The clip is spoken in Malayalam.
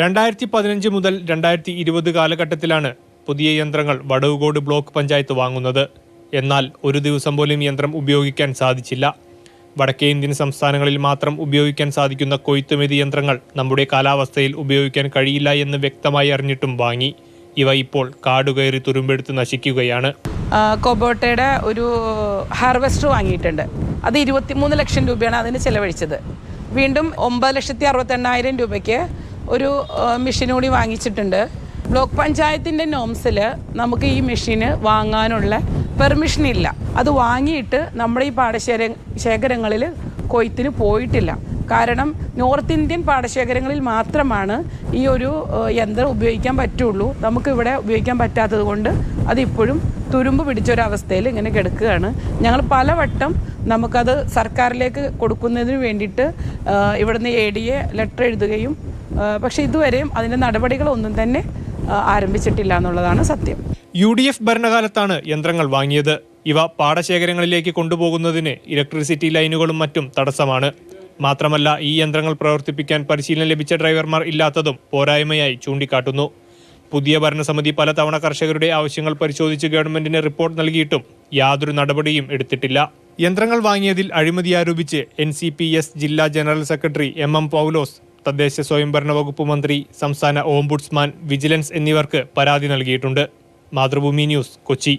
രണ്ടായിരത്തി പതിനഞ്ച് മുതൽ രണ്ടായിരത്തി ഇരുപത് കാലഘട്ടത്തിലാണ് പുതിയ യന്ത്രങ്ങൾ വടവുകോട് ബ്ലോക്ക് പഞ്ചായത്ത് വാങ്ങുന്നത്. എന്നാൽ ഒരു ദിവസം പോലും യന്ത്രം ഉപയോഗിക്കാൻ സാധിച്ചില്ല. വടക്കേ ഇന്ത്യൻ സംസ്ഥാനങ്ങളിൽ മാത്രം ഉപയോഗിക്കാൻ സാധിക്കുന്ന കൊയ്ത്തുമെതി യന്ത്രങ്ങൾ നമ്മുടെ കാലാവസ്ഥയിൽ ഉപയോഗിക്കാൻ കഴിയില്ല എന്ന് വ്യക്തമായി അറിഞ്ഞിട്ടും വാങ്ങി. ഇവ ഇപ്പോൾ കാടുകയറി തുരുമ്പെടുത്ത് നശിക്കുകയാണ്. കൊബോട്ടയുടെ ഒരു ഹാർവെസ്റ്റർ വാങ്ങിയിട്ടുണ്ട്. അത് ഇരുപത്തിമൂന്ന് ലക്ഷം രൂപയാണ് അതിന് ചെലവഴിച്ചത്. വീണ്ടും ഒമ്പത് ലക്ഷത്തി അറുപത്തെണ്ണായിരം രൂപയ്ക്ക് ഒരു മെഷീൻ കൂടി വാങ്ങിച്ചിട്ടുണ്ട്. ബ്ലോക്ക് പഞ്ചായത്തിന്റെ നോംസിൽ നമുക്ക് ഈ മെഷീന് വാങ്ങാനുള്ള പെർമിഷൻ ഇല്ല. അത് വാങ്ങിയിട്ട് നമ്മുടെ ഈ പാടശേഖര ശേഖരങ്ങളിൽ കൊയ്ത്തിന് പോയിട്ടില്ല. കാരണം നോർത്ത് ഇന്ത്യൻ പാടശേഖരങ്ങളിൽ മാത്രമാണ് ഈ ഒരു യന്ത്രം ഉപയോഗിക്കാൻ പറ്റുള്ളൂ. നമുക്കിവിടെ ഉപയോഗിക്കാൻ പറ്റാത്തത് കൊണ്ട് അതിപ്പോഴും തുരുമ്പ് പിടിച്ചൊരവസ്ഥയിൽ ഇങ്ങനെ കിടക്കുകയാണ്. ഞങ്ങൾ പലവട്ടം നമുക്കത് സർക്കാരിലേക്ക് കൊടുക്കുന്നതിന് വേണ്ടിയിട്ട് ഇവിടുന്ന് എ ഡി എ ലെറ്റർ എഴുതുകയും പക്ഷേ ഇതുവരെയും അതിന്റെ നടപടികളൊന്നും തന്നെ ആരംഭിച്ചിട്ടില്ല എന്നുള്ളതാണ് സത്യം. യു ഡി എഫ് ഭരണകാലത്താണ് യന്ത്രങ്ങൾ വാങ്ങിയത്. ഇവ പാടശേഖരങ്ങളിലേക്ക് കൊണ്ടുപോകുന്നതിന് ഇലക്ട്രിസിറ്റി ലൈനുകളും മറ്റും തടസ്സമാണ്. മാത്രമല്ല ഈ യന്ത്രങ്ങൾ പ്രവർത്തിപ്പിക്കാൻ പരിശീലനം ലഭിച്ച ഡ്രൈവർമാർ ഇല്ലാത്തതും പോരായ്മയായി ചൂണ്ടിക്കാട്ടുന്നു. പുതിയ ഭരണസമിതി പലതവണ കർഷകരുടെ ആവശ്യങ്ങൾ പരിശോധിച്ച് ഗവൺമെന്റിന് റിപ്പോർട്ട് നൽകിയിട്ടും യാതൊരു നടപടിയും എടുത്തിട്ടില്ല. യന്ത്രങ്ങൾ വാങ്ങിയതിൽ അഴിമതി ആരോപിച്ച് എൻ ജില്ലാ general secretary M M Paulose തദ്ദേശ സ്വയംഭരണ വകുപ്പ് മന്ത്രി സംസ്ഥാന ഓംബുഡ്സ്മാൻ വിജിലൻസ് എന്നിവർക്ക് പരാതി നൽകിയിട്ടുണ്ട്. മാതൃഭൂമി ന്യൂസ് കൊച്ചി.